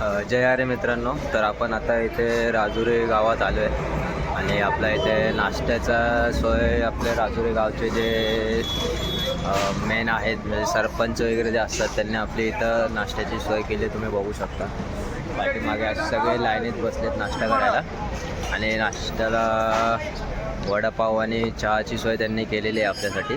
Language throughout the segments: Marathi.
जय आरे मित्रांनो. तर आपण आता इथे राजुरे गावात आलो आहे. आणि आपल्या इथे नाश्त्याचा सोय आपले राजुरे गावचे जे मेन आहेत म्हणजे सरपंच वगैरे जे असतात त्यांनी आपली इथं नाश्त्याची सोय केली तुम्ही बघू शकता. बाकी असे सगळे लाईनीत बसलेत नाश्ता करायला. आणि नाश्त्याला वडापाव आणि चहाची सोय त्यांनी केलेली आहे आपल्यासाठी.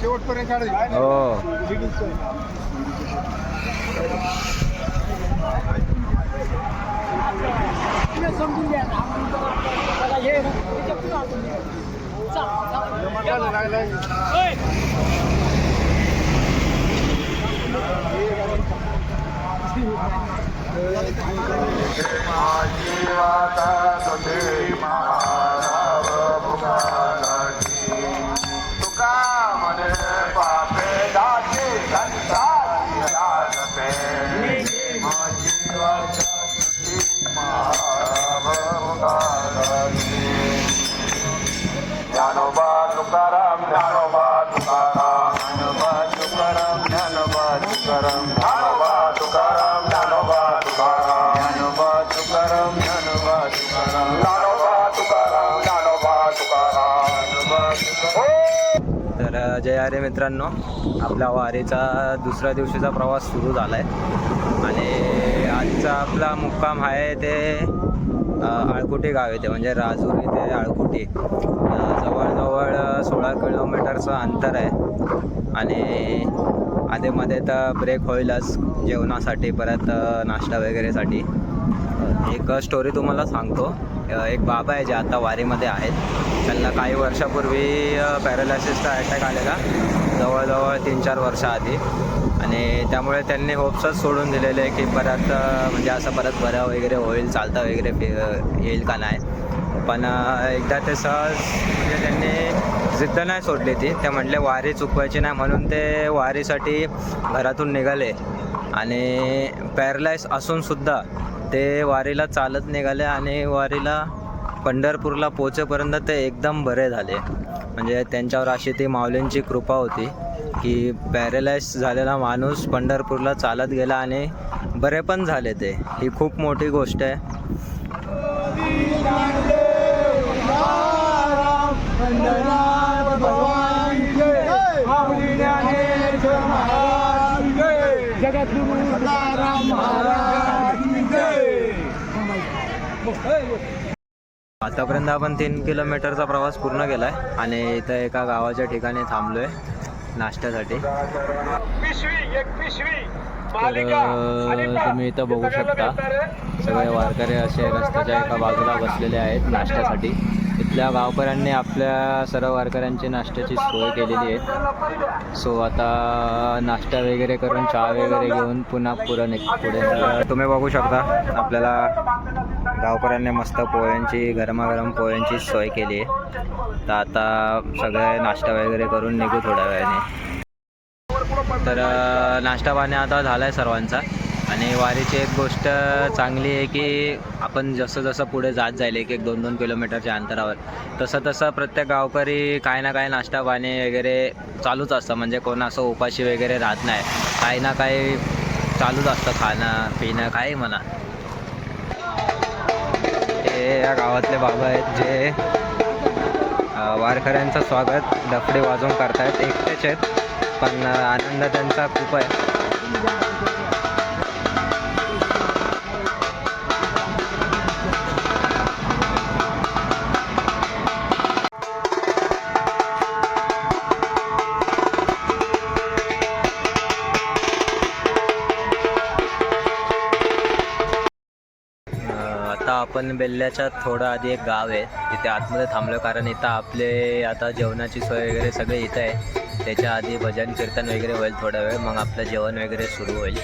शेवटपर्यंत काढायची हो समजून घ्या ना. त्याला हे तुकाराम ज्ञानोबा तुकाराम ज्ञानोबा तुकाराम. ज्ञानोबा तुकाराम ज्ञानोबा तुकाराम. ज्ञानोबा तुकाराम ज्ञानोबा तुकाराम. ज्ञानोबा तुकाराम तर जय आरे मित्रांनो. आपला वारीचा दुसऱ्या दिवशीचा प्रवास सुरू झाला आहे आणि आजचा आपला मुक्काम आहे ते आळकुटी गाव येते म्हणजे राजुरी ते आळकुटी. जवळजवळ सोळा किलोमीटरचं अंतर आहे. आणि आधेमध्ये तर ब्रेक होईलच जेवणासाठी परत नाश्ता वगैरेसाठी. एक स्टोरी तुम्हाला सांगतो. एक बाबा आहे जे आता वारीमध्ये आहेत. त्यांना काही वर्षापूर्वी पॅरालायसिसचा अटॅक आलेला. जवळजवळ तीन चार वर्षाआधी आणि त्यामुळे त्यांनी होप्सच सोडून दिलेले आहे की परत म्हणजे असं परत बरं वगैरे होईल चालता वगैरे येईल का नाही. पण एकदा ते सहज म्हणजे त्यांनी जिद्द नाही सोडली ती ते म्हटले वारी चुकवायची नाही म्हणून ते वारीसाठी घरातून निघाले आणि पॅरलाइज असूनसुद्धा ते वारीला चालत निघाले आणि वारीला पंढरपूरला पोचेपर्यंत ते एकदम बरे झाले म्हणजे त्यांच्यावर अशी ती माऊलींची कृपा होती की पॅरेलाइज झालेला माणूस पंढरपूरला चालत गेला आणि बरे पण झाले ते ही खूप मोठी गोष्ट आहे आतापर्यंत आपण तीन किलोमीटरचा प्रवास पूर्ण केला आहे आणि इथं एका गावाच्या ठिकाणी थांबलो आहे नाश्त्यासाठी तर तुम्ही इथं बघू शकता. सगळे वारकरी असे रस्त्याच्या एका बाजूला बसलेले आहेत नाश्त्यासाठी. इथल्या गावकऱ्यांनी आपल्या सर्व वारकऱ्यांची नाश्त्याची सोय केलेली आहे. सो आता नाश्ता वगैरे करून चहा वगैरे घेऊन पुन्हा निघ पुढे तुम्ही बघू शकता आपल्याला गावकऱ्यांनी मस्त पोह्यांची गरमागरम पोह्यांची सोय केली. आहे तर आता सगळे नाश्ता वगैरे करून निघू थोड्या वेळाने. तर नाश्ता पाणी आता झाला आहे सर्वांचा. आणि वारीची एक गोष्ट चांगली आहे की आपण जसं जसं पुढे जात जाईल एक एक दोन दोन किलोमीटरच्या अंतरावर तसं तसं प्रत्येक गावकरी काय ना काय नाश्ता पाणी वगैरे चालूच असतं. म्हणजे कोण असं उपाशी वगैरे राहत नाही. काही ना काही चालूच असतं खाणं पिणं काही म्हणा. या गावातले बाबा आहेत जे वारकऱ्यांचं स्वागत डफडे वाजवून करतायत. एकटेच आहेत पण आनंद त्यांचा खूप आहे. आता आपण बेल्ल्याच्या थोडं आधी एक गाव आहे. तिथे आतमध्ये थांबलो कारण इथं आपले आता जेवणाची सोय वगैरे सगळे इथं आहे. त्याच्या आधी भजन कीर्तन वगैरे होईल थोडा वेळ मग आपलं जेवण वगैरे सुरू होईल.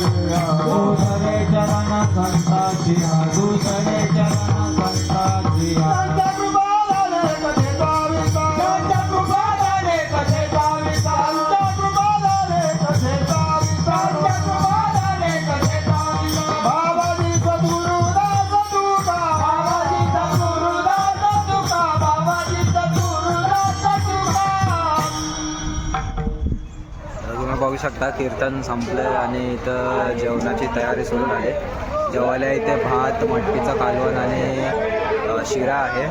जिया दो हरे चरण संता जिया दूसरे शकता कीर्तन संपलं आणि इथं जेवणाची तयारी सुरू झाली जेवायला इथे भात मटकीचं कालवण आणि शिरा आहे.